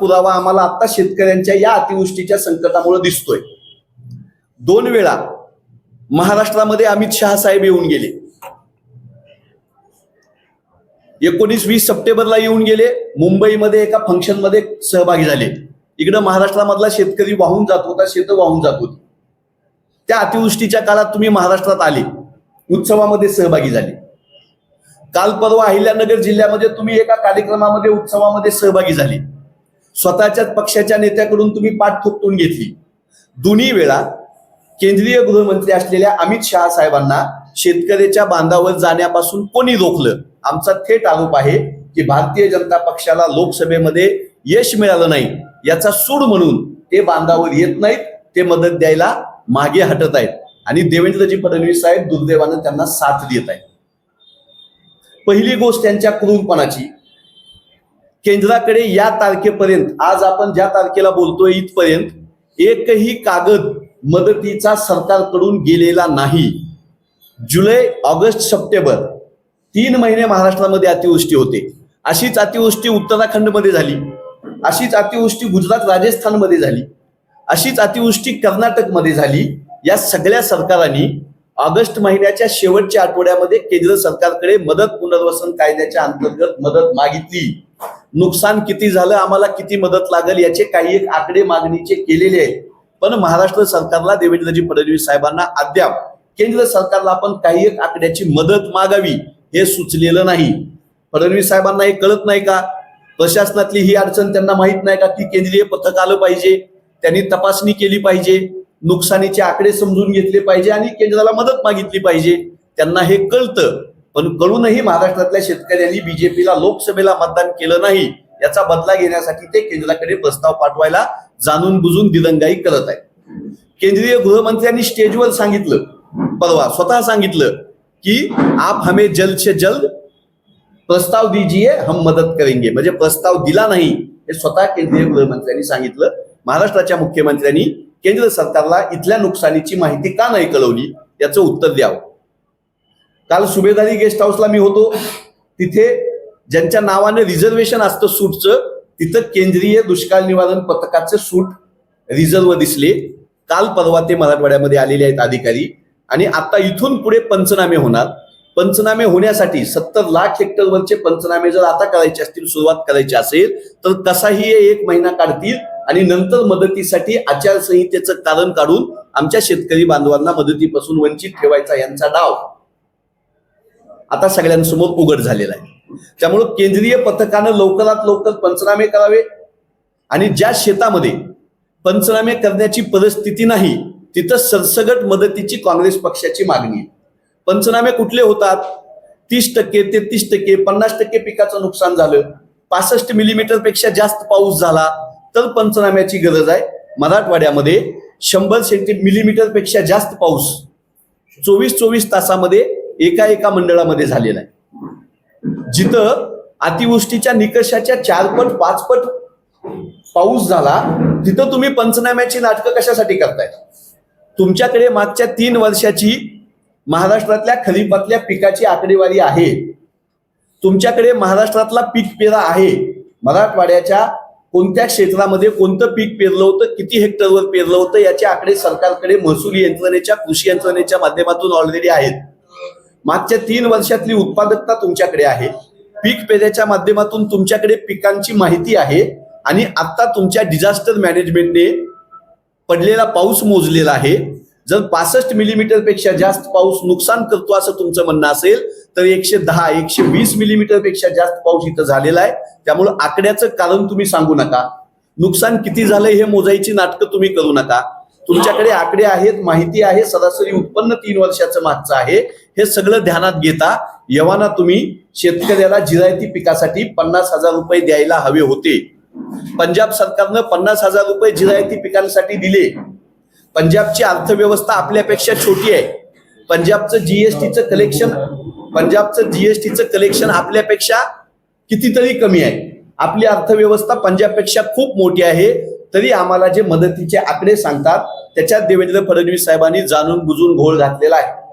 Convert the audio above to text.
पुरावा आम्हाला आता शेतकऱ्यांच्या या अतिवृष्टीच्या संकटामुळे दिसतोय. दोन वेळा महाराष्ट्रामध्ये अमित शहा साहेब येऊन गेले. एकोणीस वीस सप्टेंबरला येऊन गेले. मुंबईमध्ये एका फंक्शनमध्ये सहभागी झाले. इकडं महाराष्ट्रामधला शेतकरी वाहून जात होता शेत वाहून जात होती. त्या अतिवृष्टीच्या काळात तुम्ही महाराष्ट्रात आले. उत्सवामध्ये सहभागी झाले. काल परवा अहिल्यानगर जिल्ह्यामध्ये तुम्ही एका कार्यक्रमामध्ये उत्सवामध्ये सहभागी झाले. स्वतःच्याच पक्षाच्या नेत्याकडून तुम्ही पाठ थोपटून घेतली. दोन्ही वेळा केंद्रीय गृहमंत्री असलेल्या अमित शहा साहेबांना शेतकऱ्याच्या बांधावर जाण्यापासून कोणी रोखलं? आमचा थेट आरोप आहे की भारतीय जनता पक्षाला लोकसभेमध्ये यश मिळालं नाही. याचा सूड म्हणून ते बांधावर येत नाहीत ते मदत द्यायला मागे हटत आहेत. आणि देवेंद्रजी फडणवीस साहेब दुर्दैवानं त्यांना साथ देत आहेत. पहिली गोष्ट त्यांच्या क्रूरपणाची केंद्राकडे या तारखेपर्यंत आज आपण ज्या तारखेला बोलतोय इथपर्यंत एकही कागद मदतीचा सरकारकडून गेलेला नाही. जुलै ऑगस्ट सप्टेंबर तीन महिने महाराष्ट्रामध्ये अतिवृष्टी होते. अशीच अतिवृष्टी उत्तराखंडमध्ये झाली. अशीच अतिवृष्टी गुजरात राजस्थानमध्ये झाली. अशीच अतिवृष्टी कर्नाटकमध्ये झाली. या सगळ्या सरकारांनी ऑगस्ट महिन्याच्या शेवटच्या आठवड्यामध्ये केंद्र सरकारकडे मदत पुनर्वसन कायद्याच्या अंतर्गत मदत मागितली. नुकसान किती झालं आम्हाला किती मदत लागेल याचे काही एक आकडे मागणीचे केलेले आहेत. पण महाराष्ट्र सरकारला देवेंद्रजी फडणवीस साहेबांना अद्याप केंद्र सरकारला आपण काही एक आकड्याची मदत मागावी हे सुचलेलं नाही. फडणवीस साहेबांना हे कळत नाही का? प्रशासनातली ही अडचण त्यांना माहीत नाही का की केंद्रीय पथक आलं पाहिजे? त्यांनी तपासणी केली पाहिजे? नुकसानीचे आकडे समजून घेतले पाहिजे आणि केंद्राला मदत मागितली पाहिजे? त्यांना हे कळतं. पण कळूनही महाराष्ट्रातल्या शेतकऱ्यांनी बीजेपीला लोकसभेला मतदान केलं नाही याचा बदला घेण्यासाठी ते केंद्राकडे प्रस्ताव पाठवायला जाणून बुजून दिलंगाई करत आहे केंद्रीय गृहमंत्र्यांनी स्टेजवर सांगितलं परवा स्वतः सांगितलं की आप हमें जल्द से जल्द प्रस्ताव दीजिए हम मदत करेंगे. म्हणजे प्रस्ताव दिला नाही हे स्वतः केंद्रीय गृहमंत्र्यांनी सांगितलं. महाराष्ट्राच्या मुख्यमंत्र्यांनी केंद्र सरकारला इथल्या नुकसानीची माहिती का नाही कळवली याचं उत्तर द्यावं. काल सुभेदारी गेस्ट हाऊसला मी होतो. तिथे ज्यांच्या नावाने रिझर्वेशन असतं सूटचं तिथं केंद्रीय दुष्काळ निवारण पथकाचं सूट रिझर्व दिसले. काल परवा ते मराठवाड्यामध्ये आलेले आहेत अधिकारी. आणि आता इथून पुढे पंचनामे होणार. पंचनामे होण्यासाठी सत्तर लाख हेक्टरवरचे पंचनामे जर आता करायचे असतील सुरुवात करायची असेल तर कसाही एक महिना काढतील आणि नंतर मदतीसाठी आचारसंहितेचं कारण काढून आमच्या शेतकरी बांधवांना मदतीपासून वंचित ठेवायचा यांचा डाव. आता सगळ्यांसमोर उघड झालेला आहे. त्यामुळं केंद्रीय पथकानं लवकरात लवकर पंचनामे करावे आणि ज्या शेतामध्ये पंचनामे करण्याची परिस्थिती नाही तिथं सरसगट मदतीची काँग्रेस पक्षाची मागणी आहे. पंचनामे कुठले होतात? तीस टक्के तेहतीस टक्के पन्नास टक्के पिकाचं नुकसान झालं. पासष्ट मिलीमीटरपेक्षा जास्त पाऊस झाला तर पंचनाम्याची गरज आहे. मराठवाड्यामध्ये शंभर सेंटी मिलीमीटरपेक्षा जास्त पाऊस चोवीस चोवीस तासामध्ये एका एका मंडळामध्ये झालेला आहे. जिथं अतिवृष्टीच्या निकषाच्या चार पाचपट पाऊस झाला तिथं तुम्ही पंचनाम्याची नाटकं कशासाठी करताय? तुमच्याकडे मागच्या तीन वर्षाची महाराष्ट्रातल्या खरीपातल्या पिकाची आकडेवारी आहे. तुमच्याकडे महाराष्ट्रातला पीक पेरा आहे. मराठवाड्याच्या कोणत्या क्षेत्रामध्ये कोणतं पीक पेरलं होतं किती हेक्टरवर पेरलं होतं याचे आकडे सरकारकडे महसूल यंत्रणेच्या कृषी यंत्रणेच्या माध्यमातून ऑलरेडी आहेत. मागच्या तीन वर्षातली उत्पादकता तुमच्याकडे आहे. पीक पेऱ्याच्या माध्यमातून तुमच्याकडे पिकांची माहिती आहे आणि आता तुमच्या डिझास्टर मॅनेजमेंटने पडलेला पाऊस मोजलेला आहे. जर पासष्ट मिलीमीटरपेक्षा जास्त पाऊस नुकसान करतो असं तुमचं म्हणणं असेल तर एकशे दहा एकशे वीस मिलीमीटरपेक्षा जास्त पाऊस इथं झालेला आहे. त्यामुळे आकड्याचं कारण तुम्ही सांगू नका. नुकसान किती झालंय हे मोजायची नाटकं तुम्ही करू नका. तुमच्याकडे आकडे आहेत माहिती आहे सरासरी उत्पन्न तीन वर्षाचं मागचं आहे. हे सगळं ध्यानात घेता यवाना तुम्ही शेतकऱ्याला जिरायती पिकासाठी पन्नास हजार रुपये द्यायला हवे होते. पंजाब सरकारनं पन्नास हजार रुपये जिरायती पिकांसाठी दिले. पंजाबची अर्थव्यवस्था आपल्यापेक्षा छोटी आहे. पंजाबचं जीएसटीचं कलेक्शन पंजाबचं जीएसटीचं कलेक्शन आपल्यापेक्षा कितीतरी कमी आहे. आपली अर्थव्यवस्था पंजाबपेक्षा खूप मोठी आहे. तरी आम्हाला जे मदतीचे आकडे सांगतात त्याच्यात देवेंद्र फडणवीस साहेबांनी जाणून बुजून घोळ घातलेला आहे.